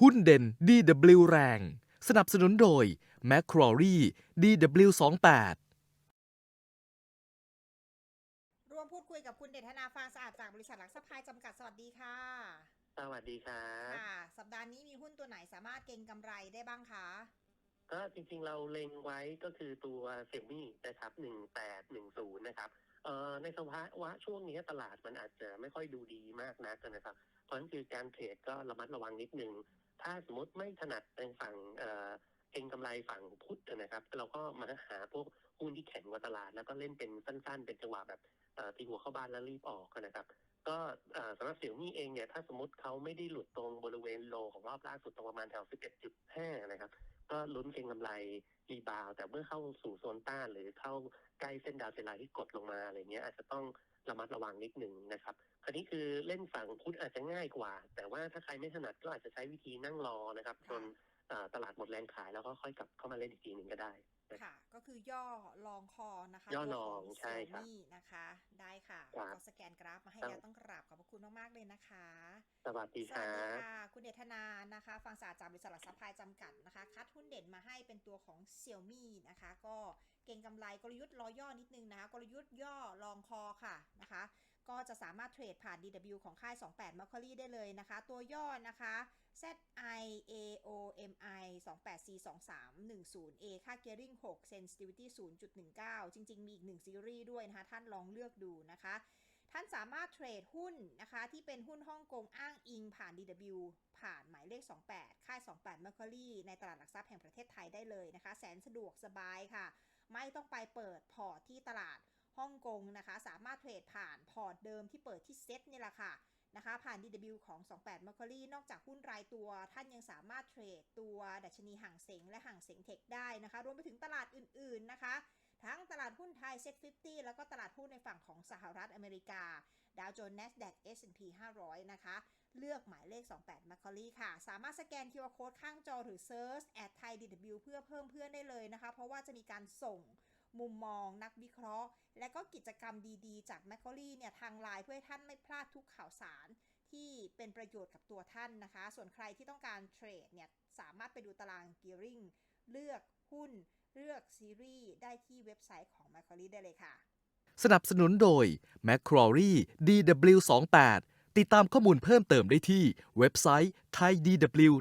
หุ้นเด่น DW แรง สนับสนุนโดย m c q u a r i e DW28 รวมพูดคุยกับคุณเดชธนาฟางสะอาดจากบริษัทหลักทรัพย์พายจำกัดสวัสดีค่ะ สวัสดีครับ ค่ะ สัปดาห์นี้มีหุ้นตัวไหนสามารถเก็งกำไรได้บ้างคะ ก็จริงๆเราเล็งไว้ก็คือตัวเซี่ยมี่นะครับหนึ่งแปดหนึ่งศูนย์นะครับเอ่อในสภาวะช่วงนี้ตลาดมันอาจจะไม่ค่อยดูดีมากนักนะครับ เพราะฉะนั้นคือการเทรดก็ระมัดระวังนิดนึง ถ้าสมมติไม่ถนัดในฝั่งเอ่อเก็งกำไรฝั่งพุทธนะครับ เราก็มาหาพวกหุ้นที่แข็งกว่าตลาด แล้วก็เล่นเป็นสั้นๆ เป็นจังหวะแบบเอ่อตีหัวเข้าบ้านแล้วรีบออกนะครับ ก็เออสำหรับเสี่ยมี่เองเนี่ยถ้าสมมติเขาไม่ได้หลุดตรงบริเวณโลของรอบล่าสุดตรงประมาณแถว 11.5 นะครับ ก็ลุ้นเก็งกำไรรีบาวด์แต่เมื่อเข้าสู่โซนต้านหรือเข้าใกล้เส้นดาวเซนไลน์ที่กดลงมาอะไรเงี้ยอาจจะต้องระมัดระวังนิดหนึ่งนะครับ คราวนี้คือเล่นฝั่งพุทธอาจจะง่ายกว่า แต่ว่าถ้าใครไม่ถนัดก็อาจจะใช้วิธีนั่งรอนะครับจนเอ่อตลาดหมดแรงขายแล้วก็ค่อยกลับเข้ามาเล่นอีกทีหนึ่งก็ได้ค่ะ ก็คือย่อลองคอนะคะย่อลองตัวขใช่ครับ Xiaomi นะคะ ได้ค่ะครับก็สแกนกราฟมาให้ครับแล้วต้องกราบขอบพระคุณมากๆเลยนะคะ สวัสดีควัสรัดีบค่ะ คุณเดชธนานะคะ ฟังสาจากบริษัทหลักทรัพย์พายจำกัดนะคะ คัดหุ้นเด่นมาให้เป็นตัวของ Xiaomi นะคะ ก็เก่งกำไรกลยุทธ์รอย่อนิดนึงนะคะ กลยุทธ์ย่อลองคอค่ะนะคะ ก็จะสามารถเทรดผ่าน DW ของค่าย 28 m a c q u a r i e ได้เลยนะคะ ตัวย่อนะคะ ZI AOMI 28 C 23 10 A ค่า gearing 6 sensitivity 0.19 จริง ๆ มีอีก 1 ซีรีส์ด้วยนะคะ ท่านลองเลือกดูนะคะ ท่านสามารถเทรดหุ้นนะคะ ที่เป็นหุ้นฮ่องกงอ้างอิงผ่าน DW ผ่านหมายเลข 28 ค่าย 28 m a c q u a r i e ในตลาดหลักทรัพย์แห่งประเทศไทยได้เลยนะคะ แสนสะดวกสบายค่ะ ไม่ต้องไปเปิดพอร์ตที่ตลาดฮ่องกงนะคะ สามารถเทรดผ่านพอร์ตเดิมที่เปิดที่เซ็ตนี่แหละค่ะนะคะ ผ่าน DW ของ 28 m a c q u a r i e นอกจากหุ้นรายตัว ท่านยังสามารถเทรดตัวดัชนีห่างเสงและห่างเสงเทคได้นะคะ รวมไปถึงตลาดอื่น ๆ นะคะ ทั้งตลาดหุ้นไทย Set 50 แล้วก็ตลาดหุ้นในฝั่งของสหรัฐอเมริกา ดาวโจนส์ NASDAQ S&P 500 นะคะ เลือกหมายเลข 28 m a c q u a r i e ค่ะ สามารถสแกน QR Code ข้างจอหรือ Search at Thai DW เพื่อเพิ่มเพื่อนได้เลยนะคะ เพราะว่าจะมีการส่งมุมมองนักวิเคราะห์ และก็กิจกรรมดีๆ จาก m a c q u a r i e เนี่ยทางไลน์เพื่อให้ท่านไม่พลาดทุกข่าวสารที่เป็นประโยชน์กับตัวท่านนะคะ ส่วนใครที่ต้องการเทรดเนี่ยสามารถไปดูตาราง Gearing เลือกหุ้น เลือกซีรีส์ได้ที่เว็บไซต์ของ m a c q u a r i e ได้เลยค่ะ สนับสนุนโดย m c q u a r i e DW28 ติดตามข้อมูลเพิ่มเติมได้ที่เว็บไซต์ thaidw